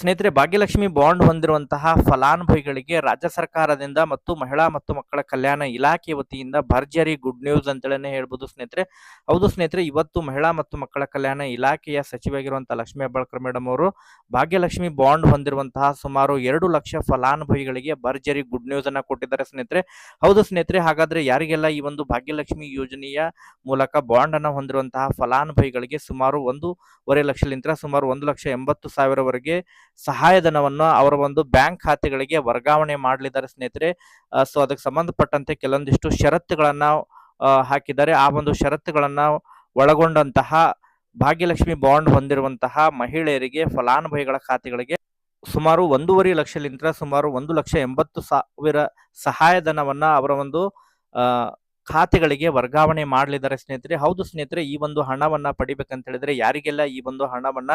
ಸ್ನೇಹಿತರೆ, ಭಾಗ್ಯಲಕ್ಷ್ಮಿ ಬಾಂಡ್ ಹೊಂದಿರುವಂತಹ ಫಲಾನುಭವಿಗಳಿಗೆ ರಾಜ್ಯ ಸರ್ಕಾರದಿಂದ ಮತ್ತು ಮಹಿಳಾ ಮತ್ತು ಮಕ್ಕಳ ಕಲ್ಯಾಣ ಇಲಾಖೆ ವತಿಯಿಂದ ಭರ್ಜರಿ ಗುಡ್ ನ್ಯೂಸ್ ಅಂತೇಳಿ ಹೇಳ್ಬೋದು ಸ್ನೇಹಿತರೆ. ಹೌದು ಸ್ನೇಹಿತರೆ, ಇವತ್ತು ಮಹಿಳಾ ಮತ್ತು ಮಕ್ಕಳ ಕಲ್ಯಾಣ ಇಲಾಖೆಯ ಸಚಿವಾಗಿರುವಂತಹ ಲಕ್ಷ್ಮಿ ಹೆಬ್ಬಾಳ್ಕರ್ ಮೇಡಮ್ ಅವರು ಭಾಗ್ಯಲಕ್ಷ್ಮಿ ಬಾಂಡ್ ಹೊಂದಿರುವಂತಹ ಸುಮಾರು ಎರಡು ಲಕ್ಷ ಫಲಾನುಭವಿಗಳಿಗೆ ಭರ್ಜರಿ ಗುಡ್ ನ್ಯೂಸ್ ಅನ್ನ ಕೊಟ್ಟಿದ್ದಾರೆ ಸ್ನೇಹಿತರೆ. ಹೌದು ಸ್ನೇಹಿತರೆ, ಹಾಗಾದ್ರೆ ಯಾರಿಗೆಲ್ಲ ಈ ಒಂದು ಭಾಗ್ಯಲಕ್ಷ್ಮಿ ಯೋಜನೆಯ ಮೂಲಕ ಬಾಂಡ್ ಅನ್ನ ಹೊಂದಿರುವಂತಹ ಫಲಾನುಭವಿಗಳಿಗೆ ಸುಮಾರು ಒಂದೂವರೆ ಲಕ್ಷಲಿಂದ ಸುಮಾರು ಒಂದು ಲಕ್ಷ ಎಂಬತ್ತು ಸಾವಿರವರೆಗೆ ಸಹಾಯಧನವನ್ನು ಅವರ ಒಂದು ಬ್ಯಾಂಕ್ ಖಾತೆಗಳಿಗೆ ವರ್ಗಾವಣೆ ಮಾಡಲಿದ್ದಾರೆ ಸ್ನೇಹಿತರೆ. ಸೊ ಅದಕ್ಕೆ ಸಂಬಂಧಪಟ್ಟಂತೆ ಕೆಲವೊಂದಿಷ್ಟು ಷರತ್ತುಗಳನ್ನು ಹಾಕಿದ್ದಾರೆ. ಆ ಒಂದು ಷರತ್ತುಗಳನ್ನು ಒಳಗೊಂಡಂತಹ ಭಾಗ್ಯಲಕ್ಷ್ಮಿ ಬಾಂಡ್ ಹೊಂದಿರುವಂತಹ ಮಹಿಳೆಯರಿಗೆ ಫಲಾನುಭವಿಗಳ ಖಾತೆಗಳಿಗೆ ಸುಮಾರು ಒಂದೂವರೆ ಲಕ್ಷಲಿಂದ ಸುಮಾರು ಒಂದು ಲಕ್ಷ ಎಂಬತ್ತು ಸಾವಿರ ಸಹಾಯಧನವನ್ನು ಅವರ ಒಂದು ಖಾತೆಗಳಿಗೆ ವರ್ಗಾವಣೆ ಮಾಡಲಿದ್ದಾರೆ ಸ್ನೇಹಿತರೆ. ಹೌದು ಸ್ನೇಹಿತರೆ, ಈ ಒಂದು ಹಣವನ್ನ ಪಡಿಬೇಕಂತ ಹೇಳಿದ್ರೆ ಯಾರಿಗೆಲ್ಲ ಈ ಒಂದು ಹಣವನ್ನ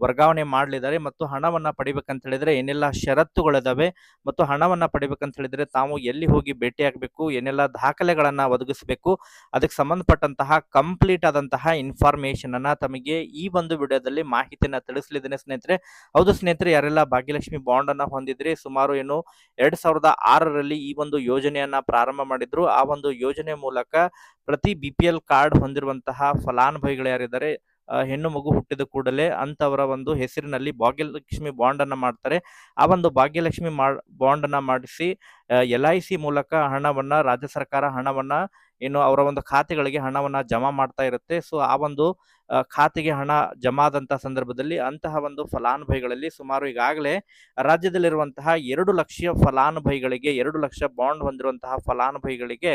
ವರ್ಗಾವಣೆ ಮಾಡಲಿದ್ದಾರೆ ಮತ್ತು ಹಣವನ್ನ ಪಡಿಬೇಕಂತ ಹೇಳಿದ್ರೆ ಏನೆಲ್ಲ ಷರತ್ತುಗಳಿದಾವೆ ಮತ್ತು ಹಣವನ್ನ ಪಡಿಬೇಕಂತ ಹೇಳಿದ್ರೆ ತಾವು ಎಲ್ಲಿ ಹೋಗಿ ಭೇಟಿಯಾಗಬೇಕು, ಏನೆಲ್ಲ ದಾಖಲೆಗಳನ್ನ ಒದಗಿಸಬೇಕು, ಅದಕ್ಕೆ ಸಂಬಂಧಪಟ್ಟಂತಹ ಕಂಪ್ಲೀಟ್ ಆದಂತಹ ಇನ್ಫಾರ್ಮೇಶನ್ ಅನ್ನ ತಮಗೆ ಈ ಒಂದು ವಿಡಿಯೋದಲ್ಲಿ ಮಾಹಿತಿಯನ್ನ ತಿಳಿಸಲಿದ್ದೇನೆ ಸ್ನೇಹಿತರೆ. ಹೌದು ಸ್ನೇಹಿತರೆ, ಯಾರೆಲ್ಲ ಭಾಗ್ಯಲಕ್ಷ್ಮಿ ಬಾಂಡ್ ಅನ್ನ ಹೊಂದಿದ್ರೆ, ಸುಮಾರು ಏನು ಎರಡ್ ಸಾವಿರದ ಆರರಲ್ಲಿ ಈ ಒಂದು ಯೋಜನೆಯನ್ನ ಪ್ರಾರಂಭ ಮಾಡಿದ್ರು. ಆ ಒಂದು ಯೋಜನೆ ಮೂಲಕ ಪ್ರತಿ ಬಿ ಪಿ ಎಲ್ ಕಾರ್ಡ್ ಹೊಂದಿರುವಂತಹ ಫಲಾನುಭವಿಗಳು ಯಾರಿದ್ದಾರೆ ಹೆಣ್ಣು ಮಗು ಹುಟ್ಟಿದ ಕೂಡಲೇ ಅಂತವರ ಒಂದು ಹೆಸರಿನಲ್ಲಿ ಭಾಗ್ಯಲಕ್ಷ್ಮಿ ಬಾಂಡ್ ಅನ್ನ ಮಾಡ್ತಾರೆ. ಆ ಒಂದು ಭಾಗ್ಯಲಕ್ಷ್ಮಿ ಬಾಂಡ್ ಅನ್ನ ಮಾಡಿಸಿ ಎಲ್ ಐ ಸಿ ಮೂಲಕ ಹಣವನ್ನ, ರಾಜ್ಯ ಸರ್ಕಾರ ಹಣವನ್ನ ಏನು ಅವರ ಒಂದು ಖಾತೆಗಳಿಗೆ ಹಣವನ್ನ ಜಮಾ ಮಾಡ್ತಾ ಇರುತ್ತೆ. ಸೊ ಆ ಒಂದು ಖಾತೆಗೆ ಹಣ ಜಮಾ ಆದಂತಹ ಸಂದರ್ಭದಲ್ಲಿ ಅಂತಹ ಒಂದು ಫಲಾನುಭವಿಗಳಲ್ಲಿ ಸುಮಾರು ಈಗಾಗಲೇ ರಾಜ್ಯದಲ್ಲಿರುವಂತಹ ಎರಡು ಲಕ್ಷ ಫಲಾನುಭವಿಗಳಿಗೆ, ಎರಡು ಲಕ್ಷ ಬಾಂಡ್ ಹೊಂದಿರುವಂತಹ ಫಲಾನುಭವಿಗಳಿಗೆ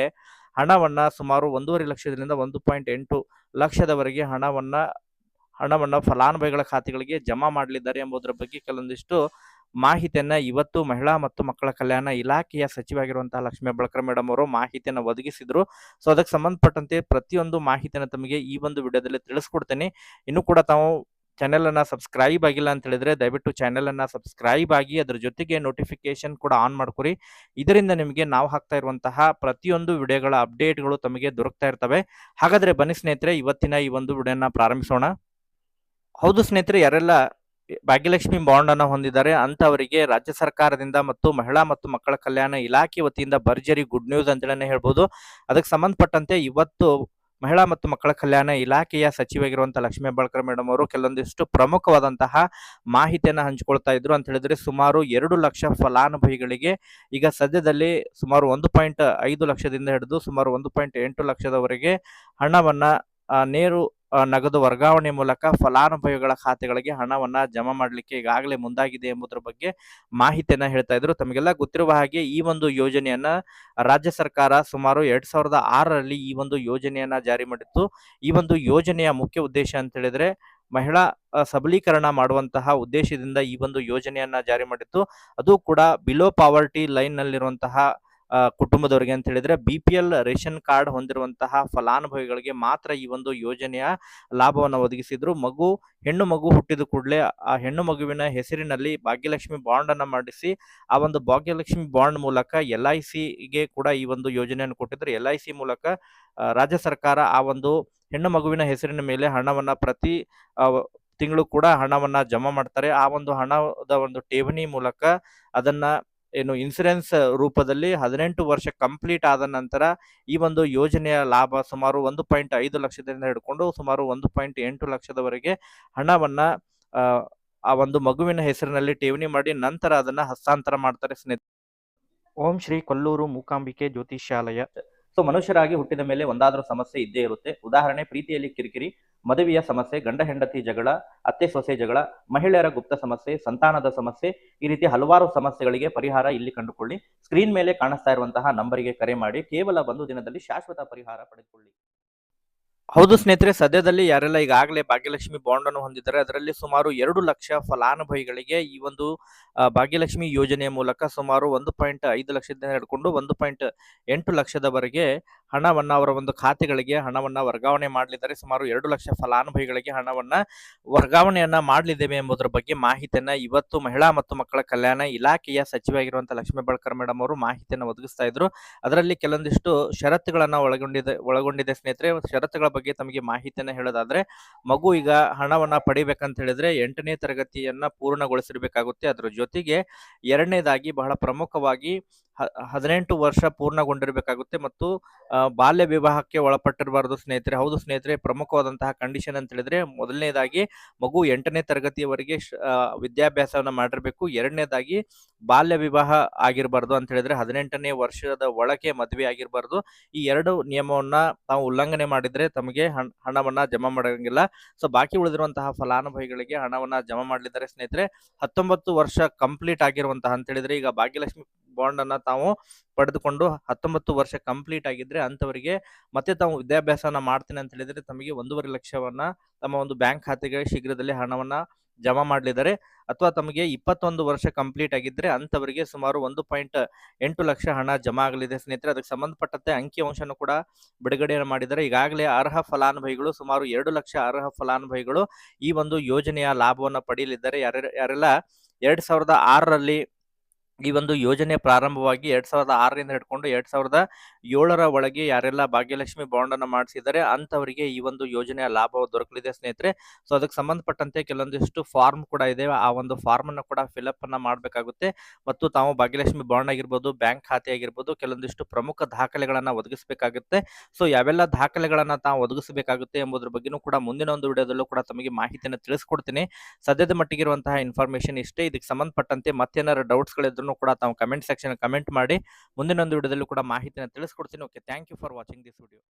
ಹಣವನ್ನ ಸುಮಾರು ಒಂದೂವರೆ ಲಕ್ಷದಿಂದ ಒಂದು ಪಾಯಿಂಟ್ ಎಂಟು ಲಕ್ಷದವರೆಗೆ ಹಣವನ್ನ, ಹಣವನ್ನು ಫಲಾನುಭವಿಗಳ ಖಾತೆಗಳಿಗೆ ಜಮಾ ಮಾಡಲಿದ್ದಾರೆ ಎಂಬುದರ ಬಗ್ಗೆ ಕೆಲವೊಂದಿಷ್ಟು ಮಾಹಿತಿಯನ್ನ ಇವತ್ತು ಮಹಿಳಾ ಮತ್ತು ಮಕ್ಕಳ ಕಲ್ಯಾಣ ಇಲಾಖೆಯ ಸಚಿವಾಗಿರುವಂತಹ ಲಕ್ಷ್ಮೀ ಬಳಕರ್ ಮೇಡಮ್ ಅವರು ಮಾಹಿತಿಯನ್ನು ಒದಗಿಸಿದ್ರು. ಸೊ ಅದಕ್ಕೆ ಸಂಬಂಧಪಟ್ಟಂತೆ ಪ್ರತಿಯೊಂದು ಮಾಹಿತಿಯನ್ನು ತಮಗೆ ಈ ಒಂದು ವಿಡಿಯೋದಲ್ಲಿ ತಿಳಿಸ್ಕೊಡ್ತೇನೆ. ಇನ್ನು ಕೂಡ ತಾವು ಚಾನೆಲ್ ಅನ್ನ ಸಬ್ಸ್ಕ್ರೈಬ್ ಆಗಿಲ್ಲ ಅಂತ ಹೇಳಿದ್ರೆ ದಯವಿಟ್ಟು ಚಾನೆಲ್ ಅನ್ನ ಸಬ್ಸ್ಕ್ರೈಬ್ ಆಗಿ ಅದ್ರ ಜೊತೆಗೆ ನೋಟಿಫಿಕೇಶನ್ ಕೂಡ ಆನ್ ಮಾಡ್ಕೊರಿ. ಇದರಿಂದ ನಿಮಗೆ ನಾವು ಹಾಕ್ತಾ ಇರುವಂತಹ ಪ್ರತಿಯೊಂದು ವಿಡಿಯೋಗಳ ಅಪ್ಡೇಟ್ಗಳು ತಮಗೆ ದೊರಕ್ತಾ ಇರ್ತವೆ. ಹಾಗಾದ್ರೆ ಬನ್ನಿ ಸ್ನೇಹಿತರೆ, ಇವತ್ತಿನ ಈ ಒಂದು ವಿಡಿಯೋನ ಪ್ರಾರಂಭಿಸೋಣ. ಹೌದು ಸ್ನೇಹಿತರೆ, ಯಾರೆಲ್ಲ ಭಾಗ್ಯಲಕ್ಷ್ಮಿ ಬಾಂಡ್ ಅನ್ನು ಹೊಂದಿದ್ದಾರೆ. ಅಂತವರಿಗೆ ರಾಜ್ಯ ಸರ್ಕಾರದಿಂದ ಮತ್ತು ಮಹಿಳಾ ಮತ್ತು ಮಕ್ಕಳ ಕಲ್ಯಾಣ ಇಲಾಖೆ ವತಿಯಿಂದ ಭರ್ಜರಿ ಗುಡ್ ನ್ಯೂಸ್ ಅಂತೇಳಿ ಹೇಳ್ಬೋದು. ಅದಕ್ಕೆ ಸಂಬಂಧಪಟ್ಟಂತೆ ಇವತ್ತು ಮಹಿಳಾ ಮತ್ತು ಮಕ್ಕಳ ಕಲ್ಯಾಣ ಇಲಾಖೆಯ ಸಚಿವಾಗಿರುವಂತಹ ಲಕ್ಷ್ಮೀ ಹೆಬ್ಬಾಳ್ಕರ್ ಮೇಡಮ್ ಅವರು ಕೆಲವೊಂದಿಷ್ಟು ಪ್ರಮುಖವಾದಂತಹ ಮಾಹಿತಿಯನ್ನು ಹಂಚಿಕೊಳ್ತಾ ಇದ್ರು ಅಂತ ಹೇಳಿದ್ರೆ ಸುಮಾರು ಎರಡು ಲಕ್ಷ ಫಲಾನುಭವಿಗಳಿಗೆ ಈಗ ಸದ್ಯದಲ್ಲಿ ಸುಮಾರು ಒಂದು ಪಾಯಿಂಟ್ ಐದು ಲಕ್ಷದಿಂದ ಹಿಡಿದು ಸುಮಾರು ಒಂದು ಪಾಯಿಂಟ್ ಎಂಟು ಲಕ್ಷದವರೆಗೆ ಹಣವನ್ನ ನೇರು ನಗದು ವರ್ಗಾವಣೆ ಮೂಲಕ ಫಲಾನುಭವಿಗಳ ಖಾತೆಗಳಿಗೆ ಹಣವನ್ನ ಜಮಾ ಮಾಡಲಿಕ್ಕೆ ಈಗಾಗಲೇ ಮುಂದಾಗಿದೆ ಎಂಬುದರ ಬಗ್ಗೆ ಮಾಹಿತಿಯನ್ನ ಹೇಳ್ತಾ ಇದ್ರು. ತಮಗೆಲ್ಲ ಗೊತ್ತಿರುವ ಹಾಗೆ ಈ ಒಂದು ಯೋಜನೆಯನ್ನ ರಾಜ್ಯ ಸರ್ಕಾರ ಸುಮಾರು ಎರಡ್ ಸಾವಿರದ ಆರರಲ್ಲಿ ಈ ಒಂದು ಯೋಜನೆಯನ್ನ ಜಾರಿ ಮಾಡಿತ್ತು. ಈ ಒಂದು ಯೋಜನೆಯ ಮುಖ್ಯ ಉದ್ದೇಶ ಅಂತ ಹೇಳಿದ್ರೆ ಮಹಿಳಾ ಸಬಲೀಕರಣ ಮಾಡುವಂತಹ ಉದ್ದೇಶದಿಂದ ಈ ಒಂದು ಯೋಜನೆಯನ್ನ ಜಾರಿ ಮಾಡಿತ್ತು. ಅದು ಕೂಡ ಬಿಲೋ ಪಾವರ್ಟಿ ಲೈನ್ ನಲ್ಲಿರುವಂತಹ ಕುಟುಂಬದವರಿಗೆ ಅಂತ ಹೇಳಿದ್ರೆ B P L ration card ಹೊಂದಿರುವಂತಹ ಫಲಾನುಭವಿಗಳಿಗೆ ಮಾತ್ರ ಈ ಒಂದು ಯೋಜನೆಯ ಲಾಭವನ್ನು ಒದಗಿಸಿದ್ರು. ಮಗು, ಹೆಣ್ಣು ಮಗು ಹುಟ್ಟಿದ ಕೂಡಲೇ ಆ ಹೆಣ್ಣು ಮಗುವಿನ ಹೆಸರಿನಲ್ಲಿ ಭಾಗ್ಯಲಕ್ಷ್ಮಿ ಬಾಂಡ್ ಅನ್ನ ಮಾಡಿಸಿ, ಆ ಒಂದು ಭಾಗ್ಯಲಕ್ಷ್ಮಿ ಬಾಂಡ್ ಮೂಲಕ ಎಲ್ ಐ ಸಿಗೆ ಕೂಡ ಈ ಒಂದು ಯೋಜನೆಯನ್ನು ಕೊಟ್ಟಿದ್ರು. ಎಲ್ ಐ ಸಿ ಮೂಲಕ ರಾಜ್ಯ ಸರ್ಕಾರ ಆ ಒಂದು ಹೆಣ್ಣು ಮಗುವಿನ ಹೆಸರಿನ ಮೇಲೆ ಹಣವನ್ನ ಪ್ರತಿ ತಿಂಗಳು ಕೂಡ ಹಣವನ್ನ ಜಮಾ ಮಾಡ್ತಾರೆ. ಆ ಒಂದು ಹಣದ ಒಂದು ಠೇವಣಿ ಮೂಲಕ ಅದನ್ನ ಏನು ಇನ್ಸೂರೆನ್ಸ್ ರೂಪದಲ್ಲಿ ಹದಿನೆಂಟು ವರ್ಷ ಕಂಪ್ಲೀಟ್ ಆದ ನಂತರ ಈ ಒಂದು ಯೋಜನೆಯ ಲಾಭ ಸುಮಾರು ಒಂದು ಪಾಯಿಂಟ್ ಐದು ಲಕ್ಷದಿಂದ ಹಿಡ್ಕೊಂಡು ಸುಮಾರು ಒಂದು ಪಾಯಿಂಟ್ ಎಂಟು ಲಕ್ಷದವರೆಗೆ ಹಣವನ್ನ ಆ, ಒಂದು ಮಗುವಿನ ಹೆಸರಿನಲ್ಲಿ ಠೇವಣಿ ಮಾಡಿ ನಂತರ ಅದನ್ನ ಹಸ್ತಾಂತರ ಮಾಡ್ತಾರೆ ಸ್ನೇಹಿತರೆ. ಓಂ ಶ್ರೀ ಕೊಲ್ಲೂರು ಮೂಕಾಂಬಿಕೆ ಜ್ಯೋತಿಷ್ಯಾಲಯ. ಸೊ ಮನುಷ್ಯರಾಗಿ ಹುಟ್ಟಿದ ಮೇಲೆ ಒಂದಾದ್ರೂ ಸಮಸ್ಯೆ ಇದ್ದೇ ಇರುತ್ತೆ. ಉದಾಹರಣೆ, ಪ್ರೀತಿಯಲ್ಲಿ ಕಿರಿಕಿರಿ, ಮದುವೆಯ ಸಮಸ್ಯೆ, ಗಂಡ ಹೆಂಡತಿ ಜಗಳ, ಅತ್ತೆ ಸೊಸೆ ಜಗಳ, ಮಹಿಳೆಯರ ಗುಪ್ತ ಸಮಸ್ಯೆ, ಸಂತಾನದ ಸಮಸ್ಯೆ, ಈ ರೀತಿ ಹಲವಾರು ಸಮಸ್ಯೆಗಳಿಗೆ ಪರಿಹಾರ ಇಲ್ಲಿ ಕಂಡುಕೊಳ್ಳಿ. ಸ್ಕ್ರೀನ್ ಮೇಲೆ ಕಾಣಿಸ್ತಾ ಇರುವಂತಹ ನಂಬರಿಗೆ ಕರೆ ಮಾಡಿ. ಕೇವಲ ಒಂದು ದಿನದಲ್ಲಿ ಶಾಶ್ವತ ಪರಿಹಾರ ಪಡೆದುಕೊಳ್ಳಿ. ಹೌದು ಸ್ನೇಹಿತರೆ, ಸದ್ಯದಲ್ಲಿ ಯಾರೆಲ್ಲ ಈಗಾಗಲೇ ಭಾಗ್ಯಲಕ್ಷ್ಮಿ ಬಾಂಡ್ ಅನ್ನು ಹೊಂದಿದ್ದಾರೆ, ಅದರಲ್ಲಿ ಸುಮಾರು ಎರಡು ಲಕ್ಷ ಫಲಾನುಭವಿಗಳಿಗೆ ಈ ಒಂದು ಭಾಗ್ಯಲಕ್ಷ್ಮಿ ಯೋಜನೆಯ ಮೂಲಕ ಸುಮಾರು ಒಂದು ಪಾಯಿಂಟ್ ಐದು ಲಕ್ಷದಿಂದ ಹಿಡ್ಕೊಂಡು ಒಂದು ಪಾಯಿಂಟ್ ಎಂಟು ಲಕ್ಷದವರೆಗೆ ಹಣವನ್ನ ಅವರ ಒಂದು ಖಾತೆಗಳಿಗೆ ಹಣವನ್ನು ವರ್ಗಾವಣೆ ಮಾಡಲಿದ್ದಾರೆ. ಸುಮಾರು ಎರಡು ಲಕ್ಷ ಫಲಾನುಭವಿಗಳಿಗೆ ಹಣವನ್ನು ವರ್ಗಾವಣೆಯನ್ನು ಮಾಡಲಿದ್ದೇವೆ ಎಂಬುದರ ಬಗ್ಗೆ ಮಾಹಿತಿಯನ್ನು ಇವತ್ತು ಮಹಿಳಾ ಮತ್ತು ಮಕ್ಕಳ ಕಲ್ಯಾಣ ಇಲಾಖೆಯ ಸಚಿವೆಯಾಗಿರುವಂತಹ ಲಕ್ಷ್ಮೀ ಬಳಕರ್ ಮೇಡಮ್ ಅವರು ಮಾಹಿತಿಯನ್ನು ಒದಗಿಸ್ತಾ ಇದ್ರು. ಅದರಲ್ಲಿ ಕೆಲವೊಂದಿಷ್ಟು ಷರತ್ತುಗಳನ್ನು ಒಳಗೊಂಡಿದೆ ಒಳಗೊಂಡಿದೆ ಸ್ನೇಹಿತರೆ. ಷರತ್ತುಗಳ ಬಗ್ಗೆ ತಮಗೆ ಮಾಹಿತಿಯನ್ನು ಹೇಳೋದಾದ್ರೆ, ಮಗು ಈಗ ಹಣವನ್ನು ಪಡಿಬೇಕಂತ ಹೇಳಿದ್ರೆ ಎಂಟನೇ ತರಗತಿಯನ್ನ ಪೂರ್ಣಗೊಳಿಸಿರಬೇಕಾಗುತ್ತೆ. ಅದರ ಜೊತೆಗೆ ಎರಡನೇದಾಗಿ ಬಹಳ ಪ್ರಮುಖವಾಗಿ ಹದಿನೆಂಟು ವರ್ಷ ಪೂರ್ಣಗೊಂಡಿರಬೇಕಾಗುತ್ತೆ ಮತ್ತು ಬಾಲ್ಯ ವಿವಾಹಕ್ಕೆ ಒಳಪಟ್ಟಿರಬಾರದು ಸ್ನೇಹಿತರೆ. ಹೌದು ಸ್ನೇಹಿತರೆ, ಪ್ರಮುಖವಾದಂತಹ ಕಂಡೀಷನ್ ಅಂತ ಹೇಳಿದ್ರೆ ಮೊದಲನೇದಾಗಿ ಮಗು ಎಂಟನೇ ತರಗತಿಯವರೆಗೆ ವಿದ್ಯಾಭ್ಯಾಸವನ್ನು ಮಾಡಿರಬೇಕು. ಎರಡನೇದಾಗಿ ಬಾಲ್ಯ ವಿವಾಹ ಆಗಿರಬಾರ್ದು ಅಂತ ಹೇಳಿದ್ರೆ ಹದಿನೆಂಟನೇ ವರ್ಷದ ಒಳಗೆ ಮದುವೆ ಆಗಿರಬಾರ್ದು. ಈ ಎರಡು ನಿಯಮವನ್ನ ತಾವು ಉಲ್ಲಂಘನೆ ಮಾಡಿದ್ರೆ ತಮಗೆ ಹಣ, ಹಣವನ್ನ ಜಮಾ ಮಾಡಂಗಿಲ್ಲ. ಸೊ ಬಾಕಿ ಉಳಿದಿರುವಂತಹ ಫಲಾನುಭವಿಗಳಿಗೆ ಹಣವನ್ನ ಜಮಾ ಮಾಡಲಿದ್ದಾರೆ ಸ್ನೇಹಿತರೆ. ಹತ್ತೊಂಬತ್ತು ವರ್ಷ ಕಂಪ್ಲೀಟ್ ಆಗಿರುವಂತಹ ಅಂತ ಹೇಳಿದ್ರೆ ಈಗ ಭಾಗ್ಯಲಕ್ಷ್ಮಿ ಬಾಂಡ್ ಅನ್ನ ತಾವು ಪಡೆದುಕೊಂಡು ಹತ್ತೊಂಬತ್ತು ವರ್ಷ ಕಂಪ್ಲೀಟ್ ಆಗಿದ್ರೆ ಅಂತವರಿಗೆ ಮತ್ತೆ ತಾವು ವಿದ್ಯಾಭ್ಯಾಸನ ಮಾಡ್ತೀನಿ ಅಂತ ಹೇಳಿದ್ರೆ ತಮಗೆ ಒಂದೂವರೆ ಲಕ್ಷವನ್ನ ತಮ್ಮ ಒಂದು ಬ್ಯಾಂಕ್ ಖಾತೆಗೆ ಶೀಘ್ರದಲ್ಲಿ ಹಣವನ್ನ ಜಮಾ ಮಾಡಲಿದ್ದಾರೆ. ಅಥವಾ ತಮಗೆ ಇಪ್ಪತ್ತೊಂದು ವರ್ಷ ಕಂಪ್ಲೀಟ್ ಆಗಿದ್ರೆ ಅಂತವರಿಗೆ ಸುಮಾರು ಒಂದು ಪಾಯಿಂಟ್ ಎಂಟು ಲಕ್ಷ ಹಣ ಜಮಾ ಆಗಲಿದೆ. ಸ್ನೇಹಿತರೆ, ಅದಕ್ಕೆ ಸಂಬಂಧಪಟ್ಟಂತೆ ಅಂಕಿಅಂಶನು ಕೂಡ ಬಿಡುಗಡೆಯನ್ನು ಮಾಡಿದ್ದಾರೆ. ಈಗಾಗಲೇ ಅರ್ಹ ಫಲಾನುಭವಿಗಳು ಸುಮಾರು ಎರಡು ಲಕ್ಷ ಅರ್ಹ ಫಲಾನುಭವಿಗಳು ಈ ಒಂದು ಯೋಜನೆಯ ಲಾಭವನ್ನು ಪಡೆಯಲಿದ್ದಾರೆ. ಯಾರೆಲ್ಲ ಎರಡ್ ಸಾವಿರದ ಆರರಲ್ಲಿ ಈ ಒಂದು ಯೋಜನೆ ಪ್ರಾರಂಭವಾಗಿ ಎರಡ್ ಸಾವಿರದ ಆರರಿಂದ ಹಿಡ್ಕೊಂಡು ಎರಡ್ ಸಾವಿರದ ಏಳರ ಒಳಗೆ ಯಾರೆಲ್ಲ ಭಾಗ್ಯಲಕ್ಷ್ಮಿ ಬಾಂಡ್ ಅನ್ನ ಮಾಡಿಸಿದ್ದಾರೆ ಅಂತವರಿಗೆ ಈ ಒಂದು ಯೋಜನೆಯ ಲಾಭ ದೊರಕಲಿದೆ ಸ್ನೇಹಿತರೆ. ಸೊ ಅದಕ್ಕೆ ಸಂಬಂಧಪಟ್ಟಂತೆ ಕೆಲವೊಂದಿಷ್ಟು ಫಾರ್ಮ್ ಕೂಡ ಇದೆ. ಆ ಒಂದು ಫಾರ್ಮ್ ಅನ್ನು ಕೂಡ ಫಿಲಪ್ ಅನ್ನ ಮಾಡಬೇಕಾಗುತ್ತೆ. ಮತ್ತು ತಾವು ಭಾಗ್ಯಲಕ್ಷ್ಮಿ ಬಾಂಡ್ ಆಗಿರ್ಬೋದು ಬ್ಯಾಂಕ್ ಖಾತೆ ಆಗಿರ್ಬೋದು, ಕೆಲವೊಂದಿಷ್ಟು ಪ್ರಮುಖ ದಾಖಲೆಗಳನ್ನ ಒದಗಿಸಬೇಕಾಗುತ್ತೆ. ಸೊ ಯಾವೆಲ್ಲ ದಾಖಲೆಗಳನ್ನ ತಾವು ಒದಗಿಸಬೇಕಾಗುತ್ತೆ ಎಂಬುದ್ರ ಬಗ್ಗೆನೂ ಕೂಡ ಮುಂದಿನ ಒಂದು ವಿಡಿಯೋದಲ್ಲೂ ಕೂಡ ತಮಗೆ ಮಾಹಿತಿಯನ್ನು ತಿಳಿಸ್ಕೊಡ್ತೀನಿ. ಸದ್ಯದ ಮಟ್ಟಿಗೆ ಇರುವಂತಹ ಇನ್ಫಾರ್ಮೇಶನ್ ಇಷ್ಟೇ. ಇದಕ್ಕೆ ಸಂಬಂಧಪಟ್ಟಂತೆ ಮತ್ತೇನಾದ್ರು ಡೌಟ್ಸ್ಗಳಿದ್ರು ಕೂಡ ತಾವು ಕಮೆಂಟ್ ಸೆಕ್ಷನ್ ಕಮೆಂಟ್ ಮಾಡಿ ಮುಂದಿನ ಒಂದು ವಿಡಿಯೋದಲ್ಲೂ ಕೂಡ ಮಾಹಿತಿಯನ್ನು ತಿಳಿಸ್ಕೊಡ್ತೀನಿ. Okay thank you for watching this video